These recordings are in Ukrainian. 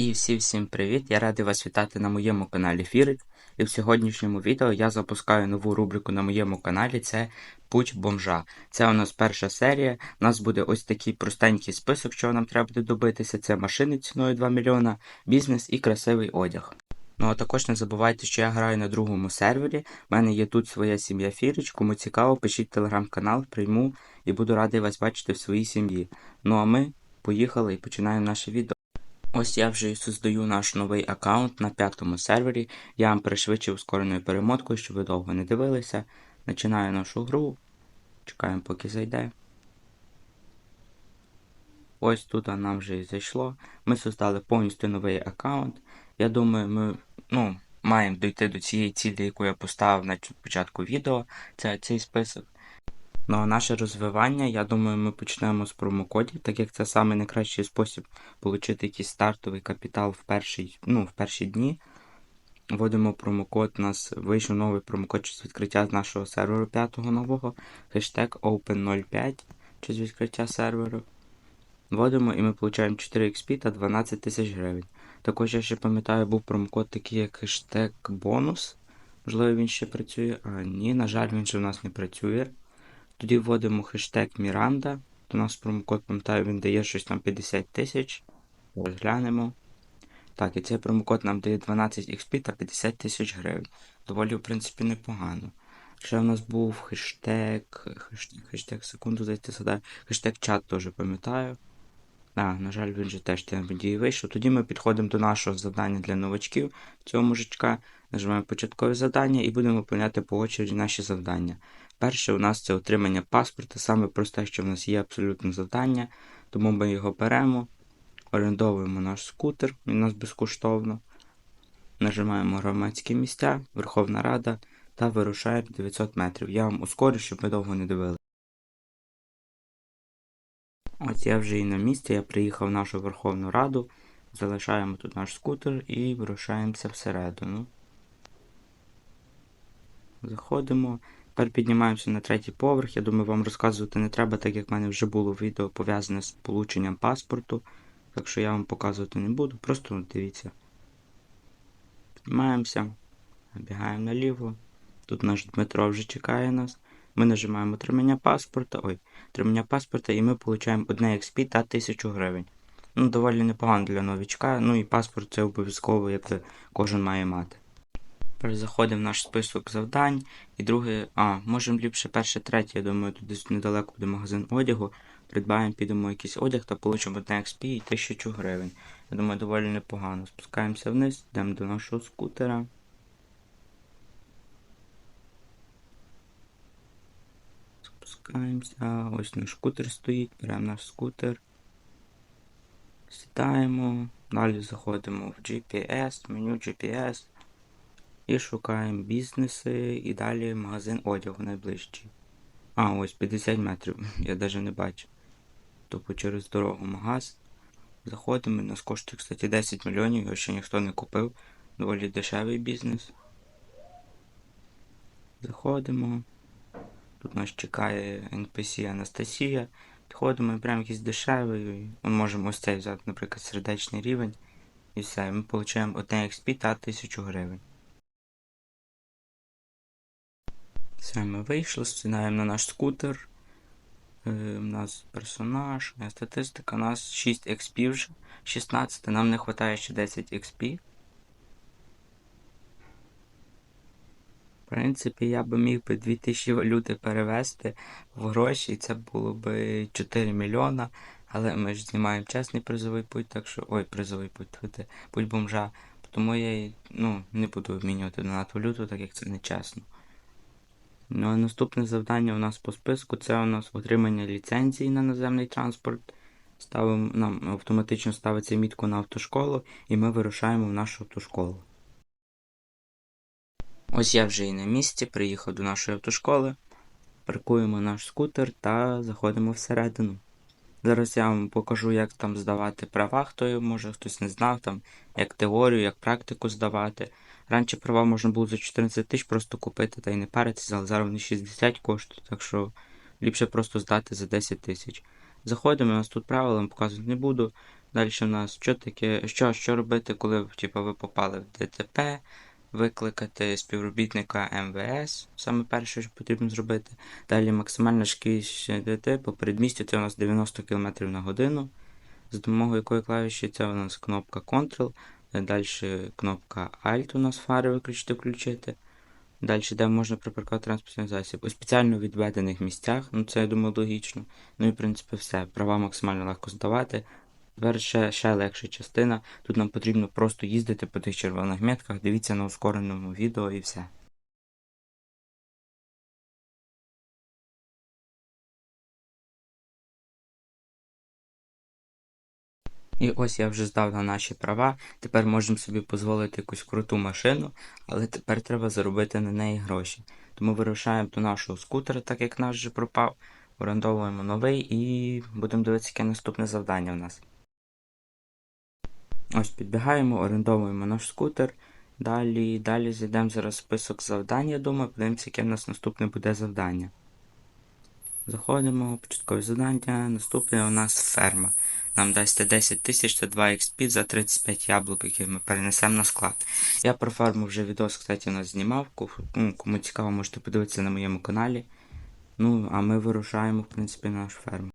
І всі всім привіт! Я радий вас вітати на моєму каналі Фірик. І в сьогоднішньому відео я запускаю нову рубрику на моєму каналі це Путь бомжа. Це у нас перша серія. У нас буде ось такий простенький список, що нам треба буде добитися. Це машини ціною 2 мільйона, бізнес і красивий одяг. Ну а також не забувайте, що я граю на другому сервері. У мене є тут своя сім'я Фірич. Кому цікаво, пишіть телеграм-канал, прийму і буду радий вас бачити в своїй сім'ї. Ну а ми поїхали і починаємо наше відео. Ось я вже создаю наш новий аккаунт на п'ятому сервері. Я вам пришвидшив ускореною перемоткою, щоб ви довго не дивилися. Починаю нашу гру. Чекаємо, поки зайде. Ось тут нам вже і зайшло. Ми создали повністю новий аккаунт. Я думаю, ми ну, маємо дійти до цієї цілі, яку я поставив на початку відео. Це цей список. Ну а наше розвивання, я думаю, ми почнемо з промокодів, так як це найкращий спосіб отримати якийсь стартовий капітал в перші, ну, в перші дні. Вводимо промокод, у нас вийшов новий промокод з відкриття з нашого серверу 5 нового. Хештег Open05 чи з відкриття серверу. Вводимо і ми отримуємо 4 XP та 12 тисяч гривень. Також я ще пам'ятаю, був промокод такий як хештег бонус. Можливо, він ще працює. А ні, на жаль, він ще в нас не працює. Тоді вводимо хештег Miranda. До нас промокод, пам'ятаю, він дає щось там 50 тисяч. Розглянемо. Так, і цей промокод нам дає 12 XP та 50 тисяч гривень. Доволі, в принципі, непогано. Ще в нас був хештег. Хештег, хештег секунду зайти сюди. Хештег чат теж пам'ятаю. А, на жаль, він же теж події вийшов. Тоді ми підходимо до нашого завдання для новачків цього мужичка. Нажимаємо початкове завдання і будемо виконувати по очереді наші завдання. Перше у нас це отримання паспорта, саме просте, що в нас є абсолютно завдання, тому ми його беремо, орендовуємо наш скутер, він у нас безкоштовно. Нажимаємо громадські місця, Верховна Рада та вирушаємо 900 метрів. Я вам ускорю, щоб ми довго не дивили. Ось я вже і на місці, я приїхав в нашу Верховну Раду, залишаємо тут наш скутер і вирушаємося всередину. Заходимо. Тепер піднімаємося на третій поверх. Я думаю, вам розказувати не треба, так як в мене вже було відео пов'язане з полученням паспорту. Так що я вам показувати не буду, просто дивіться. Піднімаємося, набігаємо наліво. Тут наш Дмитро вже чекає нас. Ми нажимаємо отримання паспорта. Ой, отримання паспорта і ми отримуємо одне XP та 1000 гривень. Ну, доволі непогано для новичка. Ну і паспорт це обов'язково, як кожен має мати. Перезаходимо в наш список завдань. І друге, а, можемо ліпше перше, третє, я думаю, тут десь недалеко буде магазин одягу. Придбаємо, підемо якийсь одяг та получимо одне XP і 1000 гривень. Я думаю, доволі непогано. Спускаємося вниз, йдемо до нашого скутера. Спускаємося, ось наш скутер стоїть, беремо наш скутер. Сідаємо, далі заходимо в GPS, меню GPS. І шукаємо бізнеси і далі магазин одягу найближчий. А, ось 50 метрів, я навіть не бачу. Тобто через дорогу магаз. Заходимо, нас коштує, кстати, 10 мільйонів, його ще ніхто не купив. Доволі дешевий бізнес. Заходимо. Тут нас чекає NPC Анастасія. Підходимо і прям якийсь дешевий. Ми можемо ось цей взяти, наприклад, сердечний рівень. І все, ми отримуємо 1 XP та 1000 гривень. Все, ми вийшли, сідаємо на наш скутер. Е, У нас персонаж, статистика, у нас 6 XP вже, 16, нам не вистачає ще 10 XP. В принципі, я би міг би 2000 валюти перевести в гроші, і це було б 4 мільйона. Але ми ж знімаємо чесний призовий путь, так що... Ой, призовий путь, путь бомжа. Тому я ну, не буду обмінювати на валюту, так як це не чесно. Ну, а наступне завдання у нас по списку це у нас отримання ліцензії на наземний транспорт. Ставимо, Нам автоматично ставиться мітку на автошколу, і ми вирушаємо в нашу автошколу. Ось я вже і на місці, приїхав до нашої автошколи. Паркуємо наш скутер та заходимо всередину. Зараз я вам покажу, як там здавати права, хто може хтось не знав, там, як теорію, як практику здавати. Раніше права можна було за 14 тисяч просто купити та й не паритися, але зараз вони 60 коштують, так що ліпше просто здати за 10 тисяч. Заходимо, у нас тут правила, показувати не буду. Далі у нас що таке, що, що робити, коли типу, ви попали в ДТП, викликати співробітника МВС, саме перше, що потрібно зробити. Далі максимальна швидкість ДТП по передмістю це у нас 90 км на годину. За допомогою якої клавіші це у нас кнопка Ctrl, далі кнопка Alt у нас фари виключити, включити. Далі, де можна припаркувати транспортний засіб. У спеціально відведених місцях, ну це я думаю логічно. Ну і в принципі все. Права максимально легко здавати. Тепер ще, ще легша частина. Тут нам потрібно просто їздити по тих червоних метках, дивіться на ускореному відео і все. І ось я вже здав на наші права. Тепер можемо собі дозволити якусь круту машину, але тепер треба заробити на неї гроші. Тому вирушаємо до нашого скутера, так як наш вже пропав. Орендовуємо новий і будемо дивитися, яке наступне завдання в нас. Ось підбігаємо, орендовуємо наш скутер. Далі далі зайдемо зараз список завдань, я думаю, подивимося, яке в нас наступне буде завдання. Заходимо, початкове завдання. Наступне у нас ферма. Нам дасть 10 тисяч та 2 XP за 35 яблук, які ми перенесемо на склад. Я про ферму вже відос, кстати, у нас знімав. Ну, Кому цікаво, можете подивитися на моєму каналі. Ну, а ми вирушаємо, в принципі, на нашу ферму.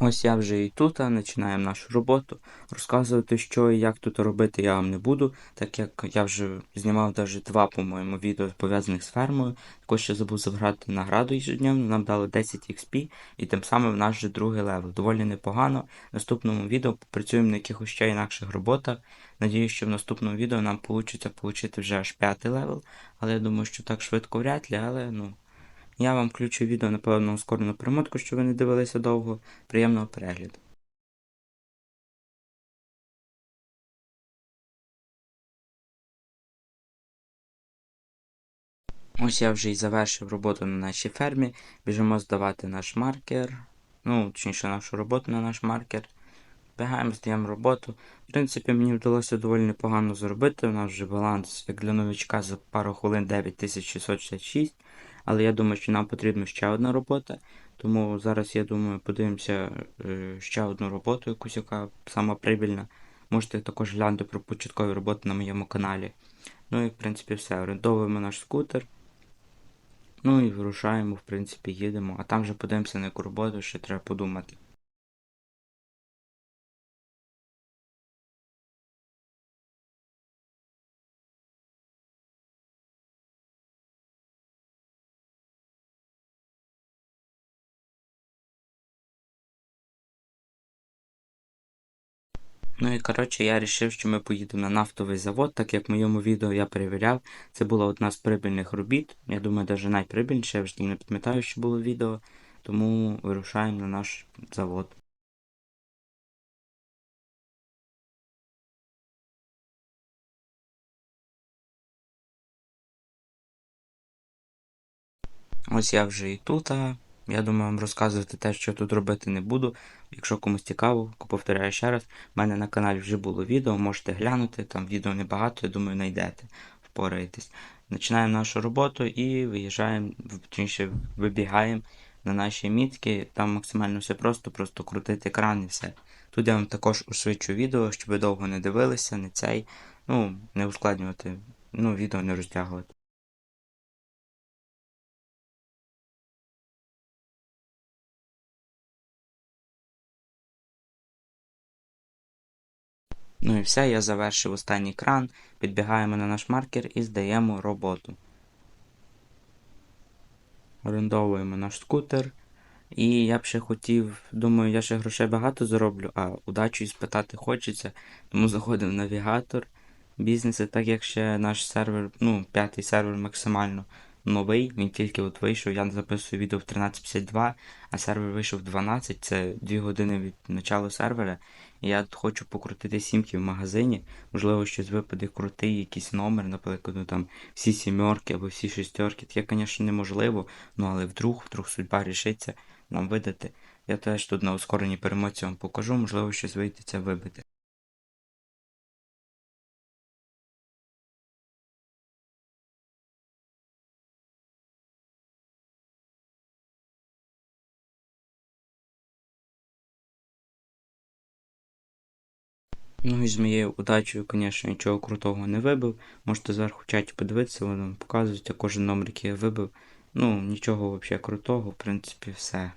Ось я вже і тут, починаємо нашу роботу. Розказувати, що і як тут робити, я вам не буду, так як я вже знімав навіть два, по-моєму, відео пов'язаних з фермою. Також ще забув забрати награду ежедневно, нам дали 10 XP, і тим самим в нас вже другий левел. Доволі непогано. В наступному відео попрацюємо на якихось ще інакших роботах. Надіюсь, що в наступному відео нам вийде отримати вже аж п'ятий левел. Але я думаю, що так швидко вряд ли, але ну. Я вам включу відео, напевно, ускорену перемотку, щоб ви не дивилися довго. Приємного перегляду. Ось я вже і завершив роботу на нашій фермі. Біжимо здавати наш маркер. Ну, точніше, нашу роботу на наш маркер. Бігаємо, здаємо роботу. В принципі, мені вдалося доволі непогано зробити. У нас вже баланс, як для новичка, за пару хвилин 9666. Але я думаю, що нам потрібна ще одна робота. Тому зараз, я думаю, подивимося е, ще одну роботу, якусь яка сама прибільна. Можете також глянути про початкові роботи на моєму каналі. Ну і в принципі все. Орендовуємо наш скутер. Ну і вирушаємо, в принципі, їдемо. А там вже подивимося на яку роботу, ще треба подумати. Ну і коротше, я вирішив, що ми поїдемо на нафтовий завод, так як в моєму відео я перевіряв. Це була одна з прибильних робіт. Я думаю, навіть найприбільніше, я вже не пам'ятаю, що було відео. Тому вирушаємо на наш завод. Ось я вже і тут. Я думаю, вам розказувати те, що тут робити не буду. Якщо комусь цікаво, повторяю ще раз, в мене на каналі вже було відео, можете глянути, там відео небагато, я думаю, знайдете, впораєтесь. Починаємо нашу роботу і виїжджаємо, точніше вибігаємо на наші мітки. Там максимально все просто, просто крутити екран і все. Тут я вам також ушвидчу відео, щоб ви довго не дивилися, не цей, ну, не ускладнювати, ну, відео не розтягувати. Ну і все, я завершив останній кран, підбігаємо на наш маркер і здаємо роботу. Орендовуємо наш скутер. І я б ще хотів, думаю, я ще грошей багато зароблю, а удачу і спитати хочеться. Тому заходимо в навігатор бізнеси, так як ще наш сервер, ну, п'ятий сервер максимально новий, він тільки от вийшов. Я записую відео в 13.52, а сервер вийшов в 12, це 2 години від початку сервера. І я хочу покрутити сімки в магазині. Можливо, щось випаде крутий, якийсь номер, наприклад, ну там всі сімерки або всі шестерки. Таке, звісно, неможливо, ну але вдруг, вдруг судьба рішиться нам видати. Я теж тут на ускореній перемоці вам покажу, можливо, щось вийде це вибити. Ну і з моєю удачею, звісно, нічого крутого не вибив. Можете зверху в чаті подивитися, воно показується кожен номер, який я вибив. Ну, нічого взагалі крутого, в принципі, все.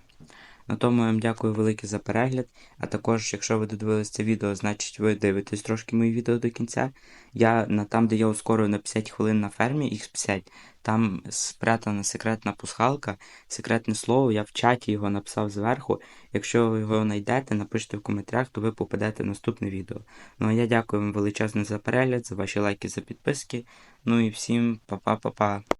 На тому я вам дякую велике за перегляд. А також, якщо ви додивились це відео, значить ви дивитесь трошки мої відео до кінця. Я на там, де я ускорюю на 50 хвилин на фермі, X50, там спрятана секретна пасхалка, секретне слово, я в чаті його написав зверху. Якщо ви його знайдете, напишіть в коментарях, то ви попадете в наступне відео. Ну а я дякую вам величезно за перегляд, за ваші лайки, за підписки. Ну і всім па-па-па-па.